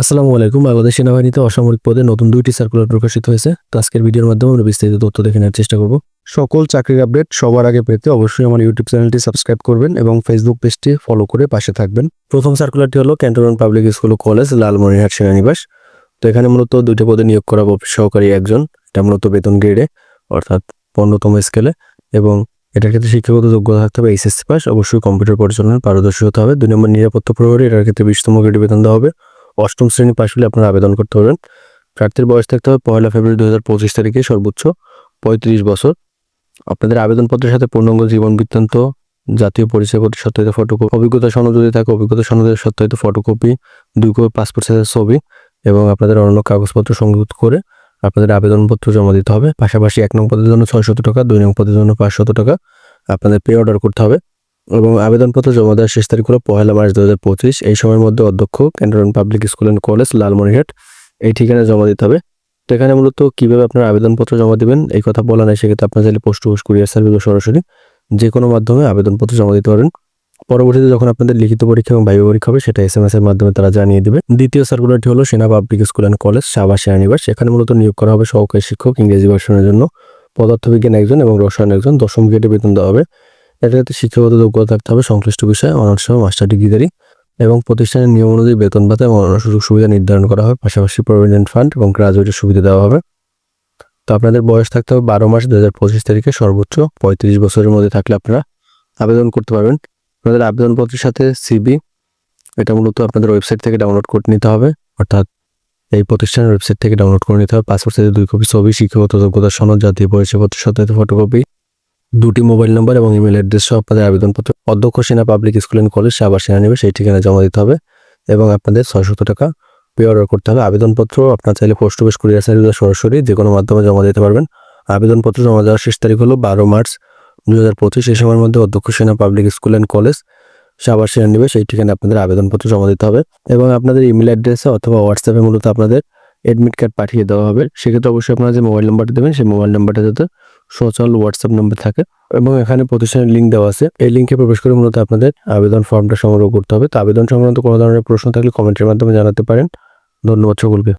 আসসালামু আলাইকুম। বাংলাদেশ সেনাবাহিনীতে অসামরিক পদে নতুন দুইটি সার্কুলার প্রকাশিত হয়েছে। তো আজকের ভিডিওর মাধ্যমে আমরা বিস্তারিত তথ্য দেখে নেওয়ার চেষ্টা করব। সকল চাকরির আপডেট সবার আগে পেতে অবশ্যই আমার ইউটিউব চ্যানেলটি সাবস্ক্রাইব করবেন এবং ফেসবুক পেজটি ফলো করে পাশে থাকবেন। প্রথম সার্কুলারটি হলো cantonment public school college Lalmonirhat সেনানিবাস। তো এখানে মূলত দুইটা পদে নিয়োগ করা সহকারী একজন, এটা মূলত বেতন গ্রেডে অর্থাৎ পনেরোতম স্কেলে এবং এটার ক্ষেত্রে শিক্ষাগত যোগ্যতা থাকতে হবে এইচএসসি পাস অবশ্যই কম্পিউটার পরিচালনায় পারদর্শী হতে হবে। দুই নম্বর নিরাপত্তা প্রহরী, এটার ক্ষেত্রে বিশতম গ্রেডে বেতন দেওয়া হবে। অষ্টম শ্রেণি পাশ হলে আপনারা আবেদন করতে পারবেন। প্রার্থীর বয়স থাকতে হবে পয়লা ফেব্রুয়ারি দু হাজার পঁচিশ তারিখে সর্বোচ্চ পঁয়ত্রিশ বছর। আপনাদের আবেদনপত্রের সাথে পূর্ণাঙ্গ জীবন বৃত্তান্ত, জাতীয় পরিচয়পত্র, সত্যায়িত ফটোকপি অভিজ্ঞতা সনদ যদি থাকে, অভিজ্ঞতা সনদের সত্যায়িত ফটোকপি দুই কপি পাসপোর্ট সাইজের ছবি এবং আপনাদের অন্যান্য কাগজপত্র সংযুক্ত করে আপনাদের আবেদনপত্র জমা দিতে হবে। পাশাপাশি এক নং পদের জন্য ছয়শত টাকা, দুই নং পদের জন্য পাঁচশত টাকা আপনাদের পে অর্ডার করতে হবে। এবং আবেদনপত্র জমা দেওয়ার শেষ তারিখ হলো পহেলা মার্চ দু হাজার পঁচিশ। এই সময়ের মধ্যে অধ্যক্ষ cantonment public school and college, Lalmonirhat, এই ঠিকানায় জমা দিতে হবে। তো এখানে মূলত কীভাবে আপনার আবেদনপত্র জমা দিবেন, এই কথা বলা নাই, সেক্ষেত্রে আপনার চাইলে পোস্ট অফিস কুরিয়ার সার্ভিস সরাসরি যে কোনো মাধ্যমে আবেদনপত্র জমা দিতে পারেন। পরবর্তীতে যখন আপনাদের লিখিত পরীক্ষা এবং বায়ু পরীক্ষা হবে, সেটা এস এম এস এর মাধ্যমে তারা জানিয়ে দেবে। দ্বিতীয় সার্কুলারটি হলো সেনা পাবলিক স্কুল অ্যান্ড কলেজ সাবা সেনানিবাস। এখানে মূলত নিয়োগ করা হবে সহকারী শিক্ষক, ইংরেজি ভার্সনের জন্য, পদার্থবিজ্ঞান একজন এবং রসায়ন একজন। দশম গ্রেডে বেতন দেওয়া হবে। এটাতে শিক্ষাগত যোগ্যতা থাকতে হবে, সংশ্লিষ্ট বিষয়ে অনার্স মাস্টার ডিগ্রিধারী এবং প্রতিষ্ঠানের নিয়ম অনুযায়ী বেতন ভাতা এবং অন্যান্য সুযোগ সুবিধা নির্ধারণ করা হয় পাশাপাশি প্রভিডেন্ট ফান্ড এবং গ্রাজুয়েটের সুবিধা দেওয়া হবে। তো আপনাদের বয়স থাকতে হবে বারো মাস দু হাজার পঁচিশ তারিখে সর্বোচ্চ পঁয়ত্রিশ বছরের মধ্যে থাকলে আপনারা আবেদন করতে পারবেন। আপনাদের আবেদনপত্রের সাথে সিবি এটা মূলত আপনাদের ওয়েবসাইট থেকে ডাউনলোড করে নিতে হবে, অর্থাৎ এই প্রতিষ্ঠানের ওয়েবসাইট থেকে ডাউনলোড করে নিতে হবে। পাসপোর্ট সাইজের দুই কপি ছবি, শিক্ষাগত যোগ্যতা, সনদ, জাতীয় পরিচয়পত্র, সত্যায়িত ফটোকপি দুটি মোবাইল নম্বর এবং ইমেল অ্যাড্রেস সহ আপনাদের আবেদনপত্র। অধ্যক্ষ সেনা পাবলিক স্কুল অ্যান্ড কলেজ সাবার সেনা নেবে সেই ঠিকানায় জমা দিতে হবে এবং আপনাদের ছয়শত টাকা পে অর্ডার করতে হবে। আবেদনপত্র আপনার চাইলে পোস্ট অফিস, কুরিয়ার সার্ভিস সরাসরি যে কোনো মাধ্যমে জমা দিতে পারবেন। আবেদনপত্র জমা দেওয়ার শেষ তারিখ হলো বারো মার্চ দু হাজার পঁচিশ। এই সময়ের মধ্যে অধ্যক্ষ সেনা পাবলিক স্কুল অ্যান্ড কলেজ সাবার সেনা নেবে সেই ঠিকানায় আপনাদের আবেদনপত্র জমা দিতে হবে এবং আপনাদের ইমেল অ্যাড্রেসে অথবা হোয়াটসঅ্যাপে মূলত আপনাদের এডমিট কার্ড পাঠিয়ে দেওয়া হবে। সেক্ষেত্রে অবশ্যই আপনারা যে মোবাইল নাম্বারটা দেবেন, সেই মোবাইল নাম্বারটা যাতে সচল হোয়াটসঅ্যাপ নাম্বার থাকে এবং এখানে প্রতিষ্ঠানের লিঙ্ক দেওয়া আছে। এই লিঙ্কে প্রবেশ করে মূলত আপনাদের আবেদন ফর্মটা সংগ্রহ করতে হবে। তো আবেদন সংক্রান্ত কোনো ধরনের প্রশ্ন থাকলে কমেন্টের মাধ্যমে জানাতে পারেন। ধন্যবাদ সকলকে।